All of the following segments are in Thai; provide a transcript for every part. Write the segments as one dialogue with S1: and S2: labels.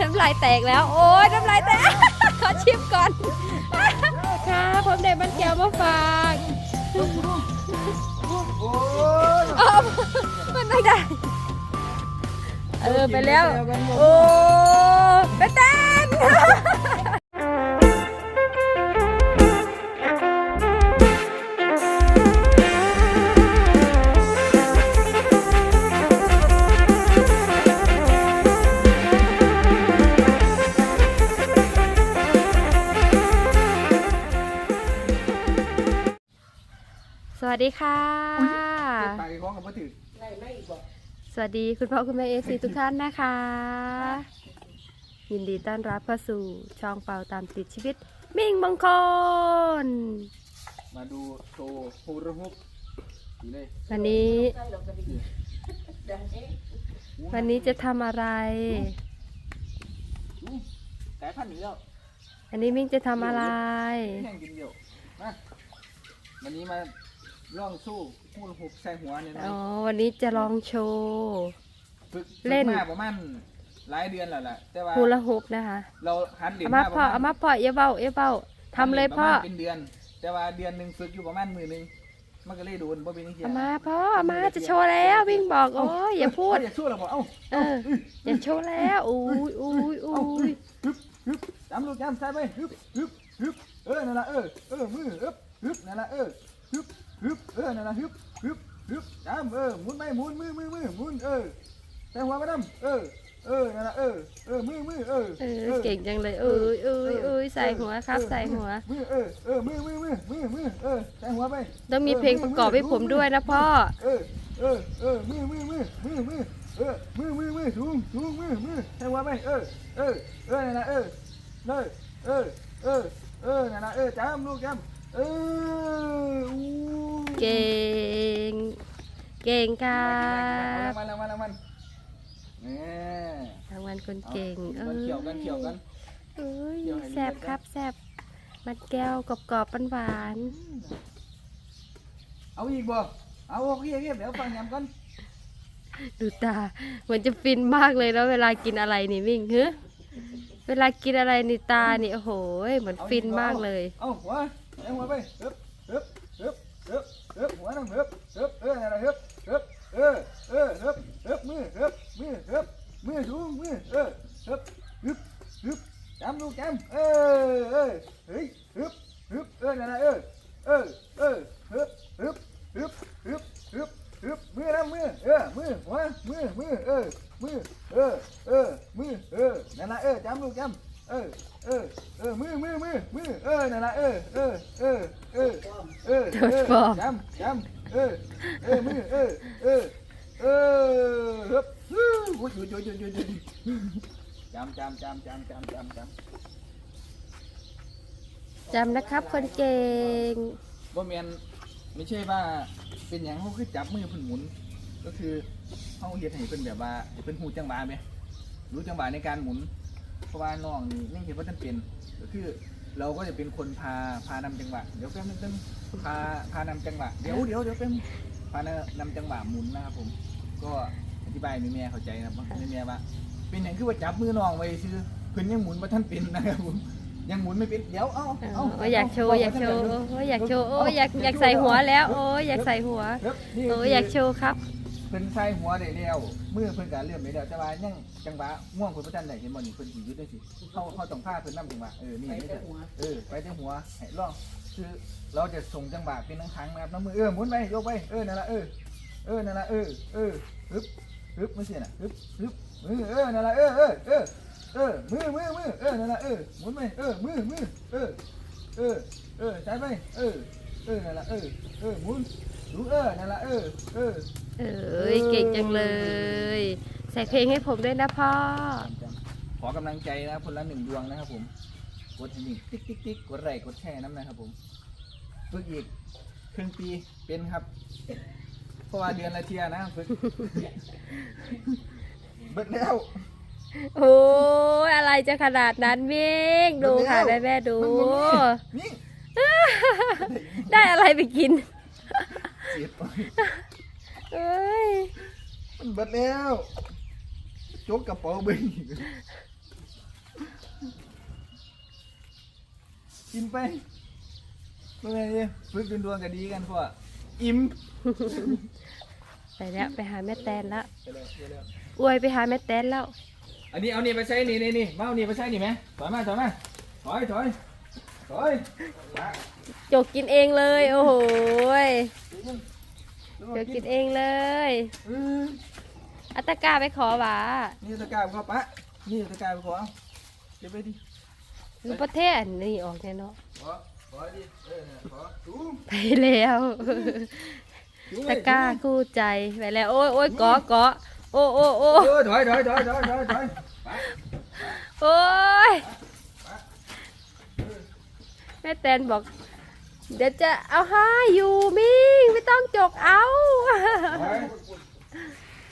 S1: น้ำลายแตกแล้ว โอ้ยน้ำลายแตก ขอชิมก่อน ค่ะผมได้มันแก้วมาฝาก
S2: โอ้ย
S1: อ้าวมันไม่ได้ เออไปแล้ว โอ้ไปเต้น ดีค่ะ
S2: เก็บปากไอ้ของกับพ่อถือ
S1: สวัสดีคุณพ่อคุณแม่เอซีทุกท่านนะคะ ยินดีต้อนรับเข้าสู่ช่องเป่าตามติดชีวิต มิ่งมงคล
S2: มาดูโชว์ฮูรุฮุบนี่เลย
S1: วันนี้ วันนี้จะทำอะไร
S2: อู้สายพันธุ์หนีแล้ว
S1: อันนี้มิ่งจะทำอะไร
S2: แข่งกินเดียวมาวันนี้มา ล่องสู้ฮูรุฮุบใส่หัวเนี่ยนะ
S1: อ๋อวันนี้จะลองโชว์
S2: ฝึก
S1: เล่น
S2: ฝึกมาประมาณหลายเดือนแล้วแหละแต่ว่า
S1: ฮูลาฮุปนะคะ
S2: เราหันเหรียญ
S1: เอามา
S2: มา
S1: พ่อเอามาพ่อเอ้าเบ้าเอ้าเบ้าทำเลยพ่อ
S2: ประมาณเป็นเดือน แต่ว่าเดือนหนึ่งฝึกอยู่ประมาณมือหนึ่งมันก็เลยโดนบ่เป็นเสีย
S1: เอามาพ่อเอามาจะโชว์แล้ววิ่งบอกโอ้ยอย่าพูด
S2: อย่าสู้เราบอกเอ้า
S1: เออ อย่าโชว์แล้วอุ้ยอุ้ยอุ้ย
S2: ฮึบฮึบจำลูกจำใส่ไปฮึบฮึบฮึบเออนั่นละเออเออมือฮึบฮึบนั่นละเออฮึบ ฮึบเออนั่นละฮึบฮึบฮึบจำเออหมุนไปหมุนมือมือมือหมุนเออใส่หัวไปน้ำเออ เออนั่นละเออเออมือมือเออ
S1: เออเก่งจังเลยเอ้ยเอ้ยเอ้ยใส่หัวครับใส่หัว
S2: มือเออเออมือมือมือมือมือเออใส่หัวไป
S1: ต้องมีเพลงประกอบให้ผมด้วยนะพ่อ
S2: เออเออเออมือมือมือมือมือเออมือมือมือสูงสูงมือมือใส่หัวไปเออเออเออนั่นละเออเออเออเออเออนั่นละเออจำลูกจำเอออู้
S1: เก่ง เก่งครับ
S2: รางวัลรางวัลรางวัล
S1: รางวัลคนเก่ง
S2: เอากันเขียวกันเขียวกัน
S1: เอ้ยแซบครับแซบมันแก้วกรอบๆหวาน
S2: เอาอีกบ่เอาโอเคโอเคเดี๋ยวฟังยำก่อน
S1: ดูตาเหมือนจะฟินมากเลยแล้วเวลากินอะไรนี่วิ่งเฮ้เวลากินอะไรนี่ตานี่โอ้โหเหมือนฟินมากเลย
S2: เอาหัวเอาหัวไป ฮึบฮึบหัวน้ำฮึบฮึบเออนั่นแหละฮึบฮึบเออเออฮึบฮึบมือฮึบมือฮึบมือสูงมือเออฮึบฮึบฮึบจำลูกจำเออเออเฮ้ยฮึบฮึบเออนั่นแหละเออเออเออฮึบฮึบฮึบฮึบฮึบฮึบมือนะมือเออมือหัวมือมือเออมือเออเออมือเออนั่นแหละเออจำลูกจำ เออ เออ เออ มือมือมือมือเออ นั่นแหละเออ เออ เออ เออ เออเออจำจำเออ เออ มือ เออ เออ เออฮึบฮู้หยุดหยุดหยุดหยุดหยุดจำจำจำจำจำจำจำ
S1: จำนะครับ คนเก่ง
S2: บ่แมนไม่ใช่ว่าเป็นอย่างเขาคือจับมือเพิ่นหมุน ก็คือเขาเฮ็ดให้เพิ่นแบบว่าเพิ่นฮู้จังหวะไหมรู้จังหวะในการหมุน เพราะว่าน้องนี่ยังเห็นว่าท่านเป็นก็คือเราก็จะเป็นคนพาพานำจังหวะเดี๋ยวแป๊บนึงพาพานำจังหวะเดี๋ยวเดี๋ยวเดี๋ยวเป็นพานำจังหวะหมุนนะครับผม ก็อธิบายให้แม่เข้าใจนะครับแม่ว่า เป็นอย่างคือว่าจับมือน้องไว้ซื้อเพิ่นยังหมุนบ่ท่านเป็นนะครับผมยังหมุนไม่เป็นเดี๋ยวเอา
S1: เอ
S2: เอา
S1: ออยากโชว์อยากโชว์โอ้ยอยากโชว์โอ้ยอยากอยากใส่หัวแล้วโอ้ยอยากใส่หัว
S2: ครับนี่
S1: โอ้ยอยากโชว์ครับ
S2: เพิ่นใส่หัวได้แล้วมือเพิ่นก็เริ่มได้แล้วแต่ว่ายังจังหวะง่วงเพิ่นบ่ทันได้เห็นบ่นี่เพิ่นสิหยุดได้สิเฮาเฮาต้องพาเพิ่นนำจังหวะเออนี่นี่จะเออไปแต่หัวให้ลองคือเราจะส่งจังหวะเป็นทั้งครั้งนะครับน้ำมือเออหมุนไปยกไปเออนั่นล่ะเออเออนั่นล่ะเออเออฮึบฮึบไม่ใช่น่ะฮึบฮึบมือเออนั่นล่ะเออเออเออเออมือมือมือเออนั่นล่ะเออหมุนไปเออมือมือเออเออเออใส่ไปเออเออนั่นล่ะเออเออหมุน ดูเออ นั่นละเออ เออ
S1: เอ้ยเก่งจังเลย ใส่เพลงให้ผมด้วยนะพ่อ
S2: ขอกำลังใจนะคนละหนึ่งดวงนะครับผม กดให้หนึ่งติ๊กติ๊กติ๊กกดไลค์กดแชร์น้ำนะครับผมฝึกอีกครึ่งปีเป็นครับ เพราะว่าเดือนละเทียนะฝึก เบิดแล้ว
S1: โอ้ยอะไรจะขนาดนั้นวิ่งดูค่ะแม่แม่ดู
S2: นี่
S1: ได้อะไรไปกิน
S2: เไป
S1: เอ้ย
S2: มันเบิดแล้วจกกระเป๋าเบิ้งกินไปเมื่อไงฝึกดวงกันดีกันพ่ออิ่ม
S1: ไปแล้วไปหาแม่แตนล้
S2: แล้ว
S1: อวยไปหาแม่แตนแล้ว
S2: อันนี้เอานี่ไปใช้นี่นี่นี่เอานี่ไปใช้นี่ไหมถอยมาถอยมาถอยถอยถอย
S1: จกกินเองเลย โอ้โห
S2: เดี๋
S1: จกกินเองเลย
S2: เออ
S1: อัตกร้าไปขอหวา
S2: นี่ตะกร้ารพ่อปะนี่ตะกร้ารพ่อเอาเก็บไปดิ
S1: หรือประเทศนี่ออกแน่เนาะ
S2: ขอขอดิเออเนี่ยขอสูง
S1: ไปแล้ว
S2: สูง
S1: ตะกร้าคู่ใจไปแล้วโอ้ยโอ้ยเกาะเกาะโอ้โอ้โอ้
S2: เออถอยถอยถอยถอยถอยถอยไป
S1: โอ้ยแม่แตนบอก เดี๋ยวจะเอาให้อยู่มิงไม่ ต้องจกเอา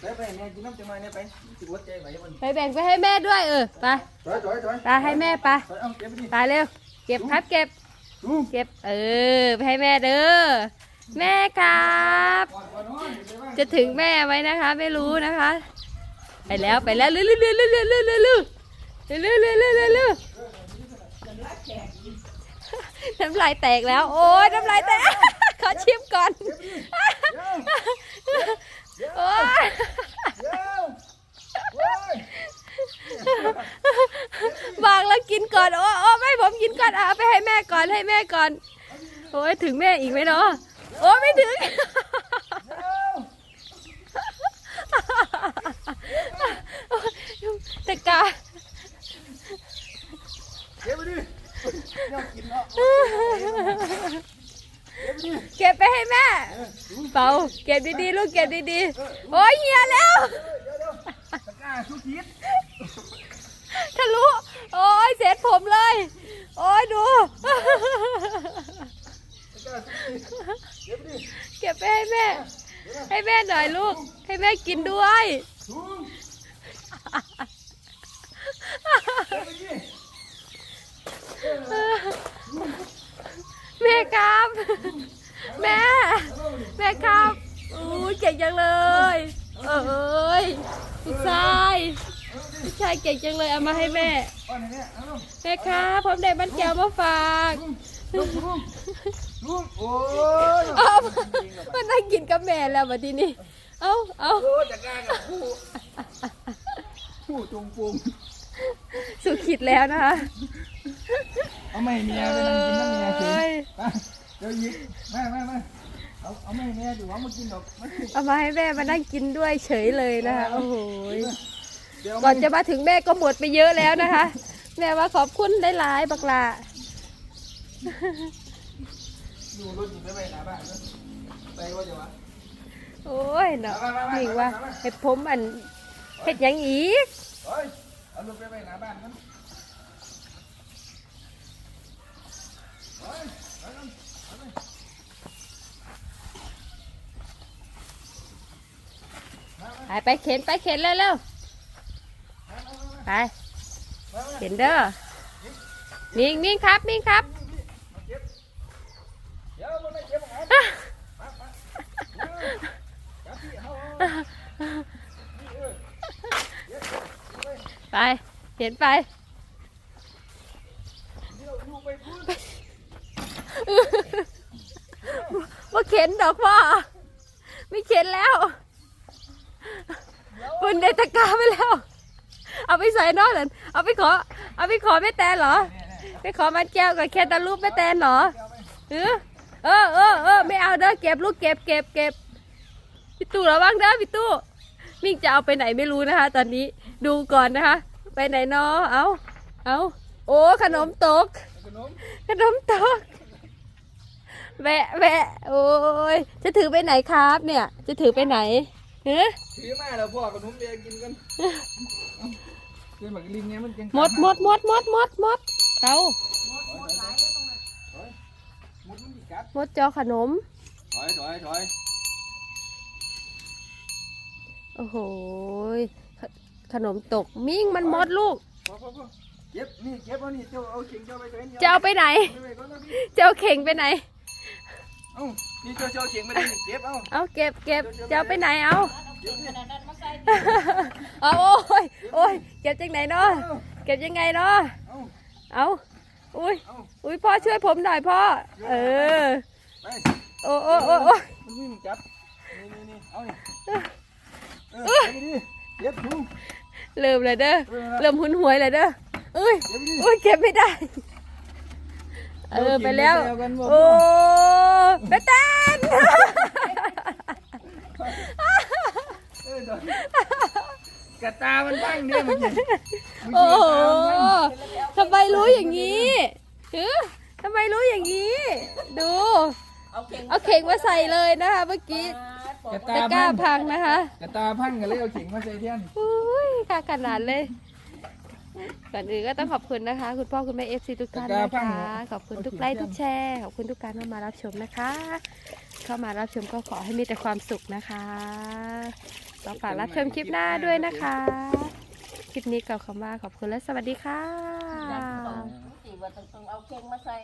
S2: ไปไปแม่กินน้ำจะมาเนี่ยไปจิบหัวใจไหวมัน
S1: ไปแบ่งไปให้แม่ด้วยเออไป
S2: ถอยถอยถอย
S1: ไปให้แม่ไป
S2: ถอยเอาเก็บไปดิ
S1: ไปเร็ว เก็บครับเก็บ
S2: สูง
S1: เก็บเออไปให้แม่เด้อแม่ครับ
S2: ก่อนก่อนนอนเดี๋ยวไป
S1: จะถึงแม่ไหมนะคะ ไม่รู้นะคะ ไปแล้วไปแล้วเรื่อยๆเรื่อยๆเรื่อยๆเรื่อยๆเรื่อยๆเรื่อยๆเรื่อยๆเรื่อยๆเรื่อยๆเรื่อยๆน้ำลายแตกแล้ว โอ้ยน้ำลายแตก ขอชิมก่อนโอ้ย
S2: เดี๋ยวเว้ย
S1: บางแล้วกินก่อน โอ้โอ้ไม่ผมกินก่อนเอาไปให้แม่ก่อนให้แม่ก่อน โอ้ยถึงแม่อีกไหมเนาะโอ้ไม่ถึงตะกา
S2: เก็บไปดิเดี๋ยวกินเนาะ เก็บไป
S1: ให้แม่ เป่าเก็บดีๆลูกเก็บดีๆ โอ้ยเหี่ยแล้ว
S2: ตะกร้าสุกิด
S1: ทะลุ โอ้ยเสร็จผมเลย โอ้ยดู
S2: ตะกร้าสุกิดเก็บไปดิ
S1: เก็บไปให้แม่ ให้แม่หน่อยลูก ให้แม่กินด้วย
S2: สูงเก็บไปดิ
S1: แม่ครับ แม่ แม่ครับอู้เก่งจังเลย เอ้ยลูกชายลูกชายเก่งจังเลยเอามาให้แม่
S2: อ่อนไหนเนี่ยเอาลง
S1: แม่ครับผมได้มันแก้วมาฝาก
S2: ลุงลุงลุงโอ้ย
S1: เอามันนั่งกินกับแม่แล้วบัดนี้เอาเอา
S2: โอ้ยตะกร้ากับผู้ผู้จงปุง
S1: สุขิดแล้วนะคะ
S2: เอาไม่เมียไปนั่งกินน้ำเมีย
S1: เอ้ย
S2: ดี๋ยวยิงมามามาเอาเอาไม่เมียดูว่ามากินดอกมาสิ
S1: เอามาให้แม่มานั่งกินด้วยเฉยเลยนะคะโอ้โห
S2: เดี๋ยว
S1: ก่อนจะมาถึงแม่ก็หมดไปเยอะแล้วนะคะ แม่ว่าขอบคุณหลายๆบักลา
S2: ดูรถอยู่ไปไปหน้าบ้านนะไปว่าจะวะ
S1: โอ้ยเนาะนี่ว่าเห็ดผมอันเห็ดหยังอีก
S2: เฮ้ยเอารถไปไปหน้าบ้านนั้นเฮ้ยเอาลงเอาไป
S1: ไปไปเข็นไปเข็นเร็วๆไปเข็นเด้อนิ่งนิ่งครับนิ่งครับ
S2: ไม่เจ็บหรอก
S1: อะ
S2: จับพี่เอา
S1: ไปเข็นไป
S2: เดี๋ยวอยู่ไปพูด
S1: ว่าเข็นดอกพ่อไม่เข็นแล้ว คุณได้ตะกร้าไปแล้ว เอาไปใส่นอกเลยเอาไปขอ เอาไปขอแม่แตนเหรอ ไปขอมันแก้วกับแคตาลูปแม่แตนเหรอเออเออเออเออไม่เอาเด้อเก็บลูกเก็บเก็บเก็บพี่ตู้ระวังเด้อพี่ตู้มิ่งจะเอาไปไหนไม่รู้นะคะ ตอนนี้ดูก่อนนะคะ ไปไหนเนาะเอาเอาโอ้ขนมตก
S2: ขนม
S1: ขนมตกแวะแวะโอ้ยจะถือไปไหนครับ เนี่ย จะถือไปไหน เฮ้
S2: ถือมาแล้วพ่อขนมเบียร์กินกันเกินแบบลิงเนี่ยมันยัง
S1: หมดหมดหมดหมดหมดหมดเอา
S2: หมดมันดีกัด
S1: หมดจอขนม
S2: ถอยถอยถอย
S1: โอ้โหยขขนมตกมิ่งมันหมดลูก
S2: พ่อพ่อพ่อเก็บนี่เก็บเอานี่เจ้าเอาเข่งเจ้าไปใส่นี่
S1: จะเอาไปไหน
S2: เอาไปก่อนนะพี่
S1: จะเอาเข่งไปไหน
S2: เอ้านี่เจ้าเจ้าเข่งไม่ได้เก็บเอา
S1: เอาเก็บเก็บจะเอาไปไหนเอา
S2: เก็บนี่
S1: เอาโอ้ยโอ้ยเก็บจากไหนเนาะ
S2: เอา
S1: เก็บยังไงเนาะ
S2: เอา
S1: เอาอุ้ย
S2: เอา
S1: อุ้ยพ่อช่วยผมหน่อยพ่อเออ
S2: ไป
S1: โอ้โอ้โอ้โอ้
S2: มันวิ่งจับนี่นี่นี่เอานี่เออเก็บไปดิเก็บถุง
S1: เริ่มเลยเด้อ
S2: เออนะ
S1: เริ่มหุนหวยเลยเด้อเอ้ย
S2: เก็บไปดิ
S1: อุ้ยเก็บไม่ได้ เออไปแล้ว
S2: เดี๋ยกินเดี๋ยวกันบ่
S1: โอ้เบตเต้น
S2: เออเดี๋ยวกระตามันพังเนี่ยเมื่อกี้เมื่อกี้
S1: โอ้
S2: กระ
S1: โห
S2: ตามันพัง
S1: ทำไมรู้อย่างนี้หือทำไมรู้อย่างนี้ ดู
S3: เอาเข่ง
S1: เอาเข่งมาใส่เลยนะคะเมื่อกี้
S2: กระ
S1: ตะ
S2: ตาก
S1: ร้า
S2: พัง
S1: พังนะคะ
S2: กระตาพังกันเลยเอาขิงมาใส่เทียน
S1: อุ้ยค่ะขนาดเลย ก่อนอื่นก็ต้องขอบคุณนะคะ คุณพ่อคุณแม่เอฟซีทุกท่านนะคะ ขอบคุณทุกไลค์ทุกแชร์ ขอบคุณทุกการเข้ามารับชมนะคะ เข้ามารับชมก็ขอให้มีแต่ความสุขนะคะต้องฝากรับชมคลิปหน้าด้วยนะคะ คลิปนี้กล่าวคำว่าขอบคุณและสวัสดีค่ะ
S3: ว่าต้องเอาเข่งมาใส่